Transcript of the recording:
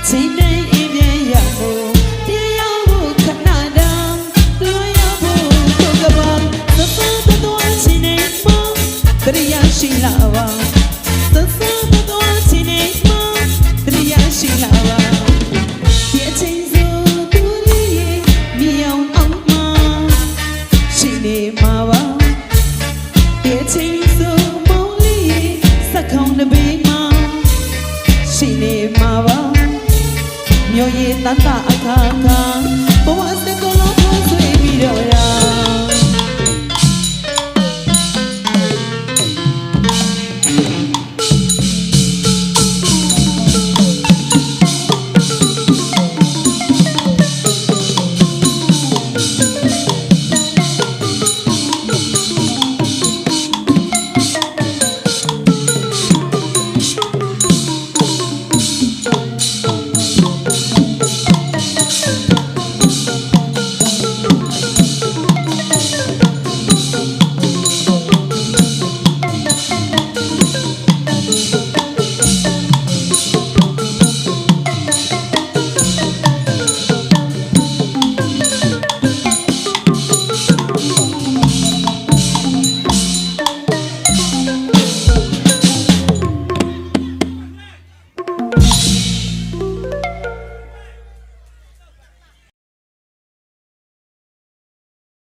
a teenage ပြောရည်တန်တာအခါခါဘဝစက်ကိုလုံးဆွေးပြီးတော့ရာ